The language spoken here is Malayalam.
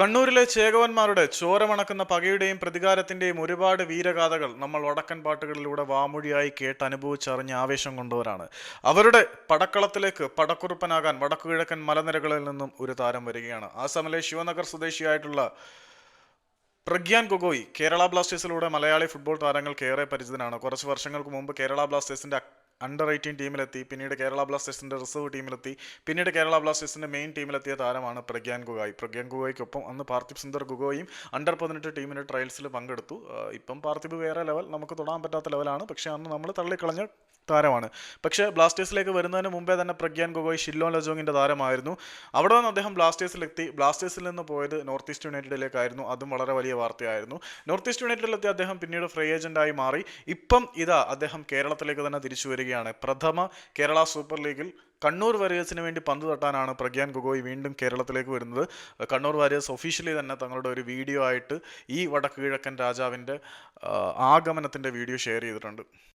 കണ്ണൂരിലെ ചേകവന്മാരുടെ ചോരമണക്കുന്ന പകയുടെയും പ്രതികാരത്തിന്റെയും ഒരുപാട് വീരഗാഥകൾ നമ്മൾ വടക്കൻ പാട്ടുകളിലൂടെ വാമൊഴിയായി കേട്ട് അനുഭവിച്ചറിഞ്ഞ് ആവേശം കൊണ്ടവരാണ്. അവരുടെ പടക്കളത്തിലേക്ക് പടക്കുറുപ്പനാകാൻ വടക്കുകിഴക്കൻ മലനിരകളിൽ നിന്നും ഒരു താരം വരികയാണ്. ആസാമിലെ ശിവനഗർ സ്വദേശിയായിട്ടുള്ള പ്രഗ്യാൻ ഗൊഗോയ് കേരള ബ്ലാസ്റ്റേഴ്സിലൂടെ മലയാളി ഫുട്ബോൾ താരങ്ങൾക്ക് ഏറെ പരിചിതനാണ്. കുറച്ച് വർഷങ്ങൾക്ക് മുമ്പ് കേരള ബ്ലാസ്റ്റേഴ്സിന്റെ അണ്ടർ എയ്റ്റീൻ ടീമിലെത്തി പിന്നീട് കേരള ബ്ലാസ്റ്റേഴ്സിന്റെ റിസർവ് ടീമിലെത്തി പിന്നീട് കേരള ബ്ലാസ്റ്റേഴ്സിന്റെ മെയിൻ ടീമിലെത്തിയ താരമാണ് പ്രഗ്യാൻ ഗുഗോയ്. പ്രഗ്യാൻ ഗുഗായിക്കൊപ്പം അന്ന് പാർത്ഥിപ് സുന്ദർ ഗുഗോയും അണ്ടർ പതിനെട്ട് ടീമിന്റെ ട്രയൽസിൽ പങ്കെടുത്തു. ഇപ്പം പാർത്ഥിബ് വേറെ ലെവൽ നമുക്ക് തൊടാൻ പറ്റാത്ത ലെവലാണ് പക്ഷേ അന്ന് നമ്മൾ തള്ളിക്കളഞ്ഞ താരമാണ്. പക്ഷേ ബ്ലാസ്റ്റേഴ്സിലേക്ക് വരുന്നതിന് മുമ്പേ തന്നെ പ്രഗ്യാൻ ഗൊഗോയ് ഷില്ലോൺ ലജോങ്ങിന്റെ താരമായിരുന്നു. അവിടെ നിന്ന് അദ്ദേഹം ബ്ലാസ്റ്റേഴ്സിലെത്തി ബ്ലാസ്റ്റേഴ്സിൽ നിന്ന് പോയത് നോർത്ത് ഈസ്റ്റ് യുണൈറ്റഡിലേക്കായിരുന്നു അതും വളരെ വലിയ വാർത്തയായിരുന്നു. നോർത്ത് ഈസ്റ്റ് യുണൈറ്റഡിലെത്തി അദ്ദേഹം പിന്നീട് ഫ്രീ ഏജന്റായി മാറി. ഇപ്പം ഇതാ അദ്ദേഹം കേരളത്തിലേക്ക് തന്നെ തിരിച്ചു വരികയാണ് പ്രഥമ കേരള സൂപ്പർ ലീഗിൽ കണ്ണൂർ വാരിയേഴ്സിന് വേണ്ടി പന്ത് തട്ടാനാണ് പ്രഗ്യാൻ ഗൊഗോയ് വീണ്ടും കേരളത്തിലേക്ക് വരുന്നത്. കണ്ണൂർ വാരിയേഴ്സ് ഒഫീഷ്യലി തന്നെ തങ്ങളുടെ ഒരു വീഡിയോ ആയിട്ട് ഈ വടക്കു കിഴക്കൻ രാജാവിന്റെ ആഗമനത്തിന്റെ വീഡിയോ ഷെയർ ചെയ്തിട്ടുണ്ട്.